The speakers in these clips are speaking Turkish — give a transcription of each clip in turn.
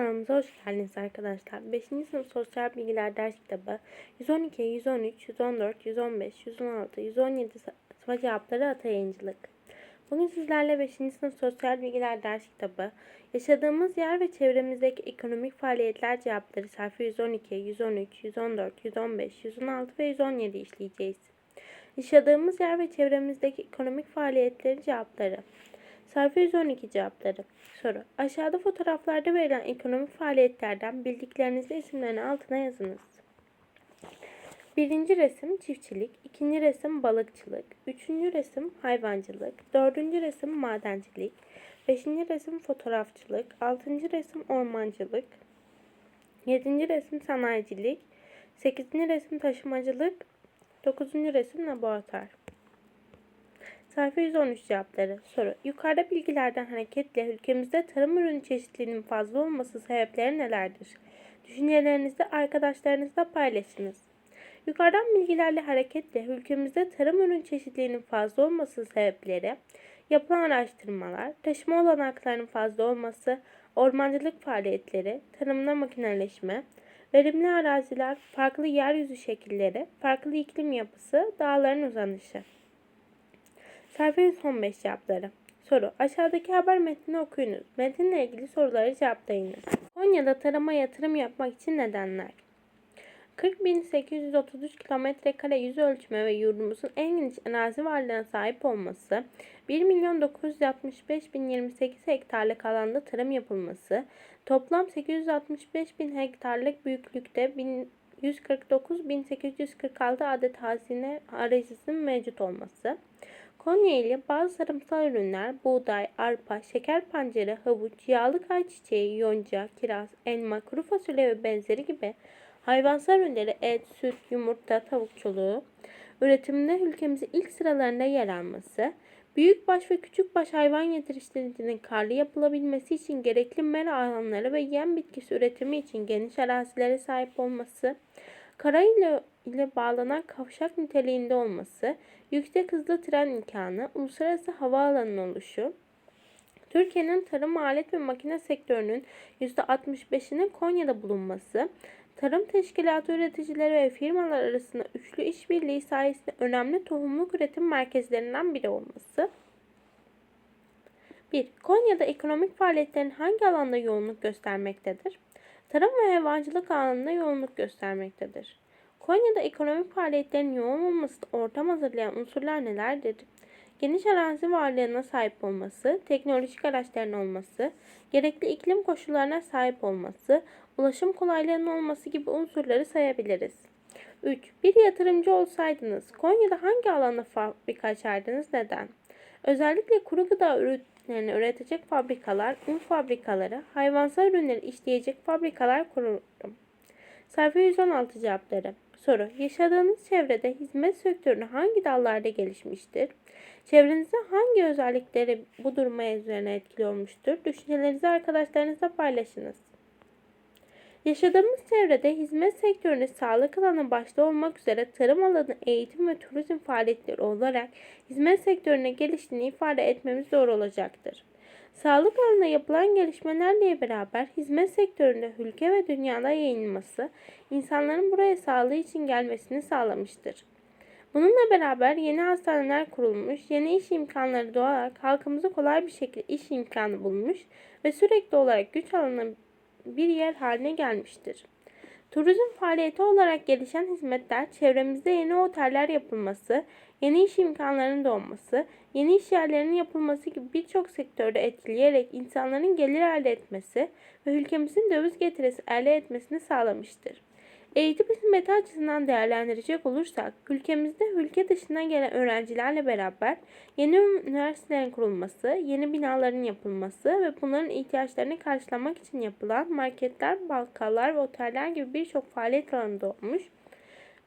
kanalımıza hoş geldiniz arkadaşlar. 5. sınıf sosyal bilgiler ders kitabı 112, 113, 114, 115, 116, 117 sıra cevapları ata yayıncılık. Bugün sizlerle 5. sınıf sosyal bilgiler ders kitabı yaşadığımız yer ve çevremizdeki ekonomik faaliyetler cevapları sayfa 112, 113, 114, 115, 116 ve 117 işleyeceğiz. Yaşadığımız yer ve çevremizdeki ekonomik faaliyetleri cevapları Sayfa 112 cevapları. Soru. Aşağıda fotoğraflarda verilen ekonomik faaliyetlerden bildiklerinizi isimlerini altına yazınız. Birinci resim çiftçilik, ikinci resim balıkçılık, üçüncü resim hayvancılık, dördüncü resim madencilik, beşinci resim fotoğrafçılık, altıncı resim ormancılık, yedinci resim sanayicilik, sekizinci resim taşımacılık, dokuzuncu resim laboratuvar. Sayfa 113 cevapları. Soru. Yukarıda bilgilerden hareketle ülkemizde tarım ürünü çeşitliliğinin fazla olması sebepleri nelerdir? Düşüncelerinizi arkadaşlarınızla paylaşınız. Yukarıdan bilgilerle hareketle ülkemizde tarım ürün çeşitliliğinin fazla olması sebepleri, yapılan araştırmalar, taşıma olanaklarının fazla olması, ormancılık faaliyetleri, tarımda makineleşme, verimli araziler, farklı yeryüzü şekilleri, farklı iklim yapısı, dağların uzanışı. Sayfa 115 cevapları. Soru. Aşağıdaki haber metnini okuyunuz. Metinle ilgili soruları cevaplayınız. Konya'da tarıma yatırım yapmak için nedenler? 40.833 kilometre kare yüz ölçme ve yurdumuzun en geniş arazi varlığına sahip olması, 1.965.028 hektarlık alanda tarım yapılması, toplam 865.000 hektarlık büyüklükte 149.846 adet hazine arayüzünün mevcut olması, Konya ile bazı tarımsal ürünler buğday, arpa, şeker pancarı, havuç, yağlı ayçiçeği, yonca, kiraz, elma, kuru fasulye ve benzeri gibi hayvansal ürünleri et, süt, yumurta, tavukçuluğu üretiminde ülkemizin ilk sıralarında yer alması, büyükbaş ve küçükbaş hayvan yetiştiricinin karlı yapılabilmesi için gerekli mera alanları ve yem bitkisi üretimi için geniş arazilere sahip olması, kara ile, ile bağlanan kavşak niteliğinde olması, yüksek hızlı tren imkanı, uluslararası havaalanının oluşu, Türkiye'nin tarım alet ve makine sektörünün %65'inin Konya'da bulunması, tarım teşkilatı üreticileri ve firmalar arasında üçlü işbirliği sayesinde önemli tohumluk üretim merkezlerinden biri olması. 1. Konya'da ekonomik faaliyetlerin hangi alanda yoğunluk göstermektedir? Tarım ve hayvancılık alanında yoğunluk göstermektedir. Konya'da ekonomik faaliyetlerin yoğun olması ortam hazırlayan unsurlar nelerdir? Geniş arazi varlığına sahip olması, teknolojik araçların olması, gerekli iklim koşullarına sahip olması, ulaşım kolaylığının olması gibi unsurları sayabiliriz. 3. Bir yatırımcı olsaydınız Konya'da hangi alanda fabrika açardınız neden? Özellikle kuru gıda ürünlerini üretecek fabrikalar, un fabrikaları, hayvansal ürünleri işleyecek fabrikalar kururdum. Sayfa 116 cevapları. Soru. Yaşadığınız çevrede hizmet sektörü hangi dallarda gelişmiştir? Çevrenizde hangi özellikleri bu duruma üzerine etkili olmuştur? Düşüncelerinizi arkadaşlarınızla paylaşınız. Yaşadığımız çevrede hizmet sektöründe sağlık alanı başta olmak üzere tarım alanı, eğitim ve turizm faaliyetleri olarak hizmet sektörüne geliştiğini ifade etmemiz zor olacaktır. Sağlık alanında yapılan gelişmelerle beraber hizmet sektöründe ülke ve dünyada yayılması, insanların buraya sağlığı için gelmesini sağlamıştır. Bununla beraber yeni hastaneler kurulmuş, yeni iş imkanları doğarak halkımıza kolay bir şekilde iş imkanı bulmuş ve sürekli olarak güç alanı bir yer haline gelmiştir. Turizm faaliyeti olarak gelişen hizmetler, çevremizde yeni oteller yapılması, yeni iş imkanlarının doğması, yeni iş yerlerinin yapılması gibi birçok sektörde etkileyerek insanların gelir elde etmesi ve ülkemizin döviz getirisi elde etmesini sağlamıştır. Eğitim hizmeti açısından değerlendirecek olursak, ülkemizde ülke dışından gelen öğrencilerle beraber yeni üniversitelerin kurulması, yeni binaların yapılması ve bunların ihtiyaçlarını karşılamak için yapılan marketler, bakkallar ve oteller gibi birçok faaliyet alanı doğmuş,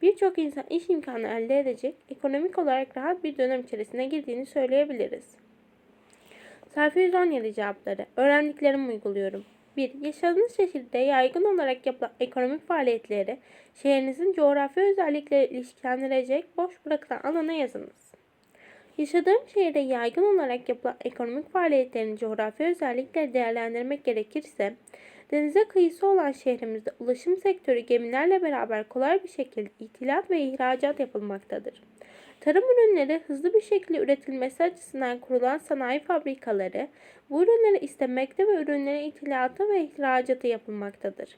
birçok insan iş imkanı elde edecek, ekonomik olarak rahat bir dönem içerisine girdiğini söyleyebiliriz. Sayfa 117 cevapları. Öğrendiklerimi uyguluyorum. 1. Yaşadığınız şehirde yaygın olarak yapılan ekonomik faaliyetleri şehrinizin coğrafi özellikleri ilişkilendirecek boş bırakılan alana yazınız. Yaşadığım şehirde yaygın olarak yapılan ekonomik faaliyetlerin coğrafi özellikleri değerlendirmek gerekirse, Denize kıyısı olan şehrimizde ulaşım sektörü gemilerle beraber kolay bir şekilde ithilat ve ihracat yapılmaktadır. Tarım ürünleri hızlı bir şekilde üretilmesi açısından kurulan sanayi fabrikaları bu ürünleri istemekte ve ürünlerin ithilatı ve ihracatı yapılmaktadır.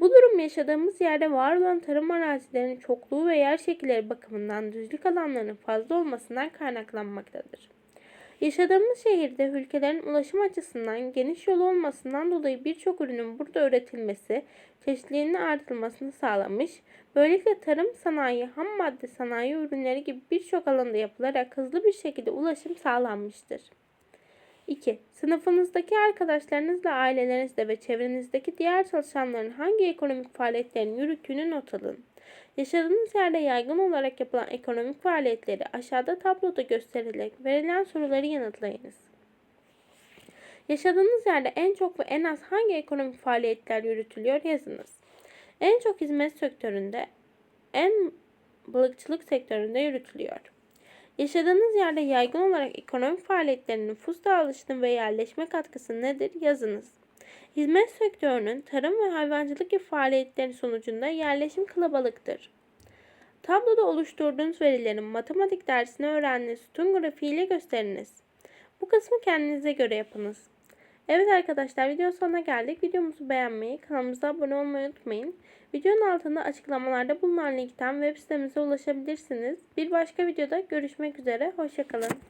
Bu durum yaşadığımız yerde var olan tarım arazilerinin çokluğu ve yer şekilleri bakımından düzlük alanlarının fazla olmasından kaynaklanmaktadır. Yaşadığımız şehirde ülkelerin ulaşım açısından geniş yolu olmasından dolayı birçok ürünün burada üretilmesi, çeşitliliğinin artırılmasını sağlamış, böylelikle tarım sanayi, ham madde sanayi ürünleri gibi birçok alanda yapılarak hızlı bir şekilde ulaşım sağlanmıştır. 2. Sınıfınızdaki arkadaşlarınızla, ailelerinizle ve çevrenizdeki diğer çalışanların hangi ekonomik faaliyetlerini yürüttüğünü not alın. Yaşadığınız yerde yaygın olarak yapılan ekonomik faaliyetleri aşağıda tabloda gösterilerek verilen soruları yanıtlayınız. Yaşadığınız yerde en çok ve en az hangi ekonomik faaliyetler yürütülüyor yazınız. En çok hizmet sektöründe, en balıkçılık sektöründe yürütülüyor. Yaşadığınız yerde yaygın olarak ekonomik faaliyetlerin nüfus dağılışının ve yerleşme katkısı nedir yazınız. Hizmet sektörünün tarım ve hayvancılık gibi faaliyetlerin sonucunda yerleşim kalabalıktır. Tabloda oluşturduğunuz verilerin matematik dersine öğrendiğiniz sütun grafiğiyle gösteriniz. Bu kısmı kendinize göre yapınız. Evet arkadaşlar video sonuna geldik. Videomuzu beğenmeyi, kanalımıza abone olmayı unutmayın. Videonun altında açıklamalarda bulunan linkten web sitemize ulaşabilirsiniz. Bir başka videoda görüşmek üzere. Hoşçakalın.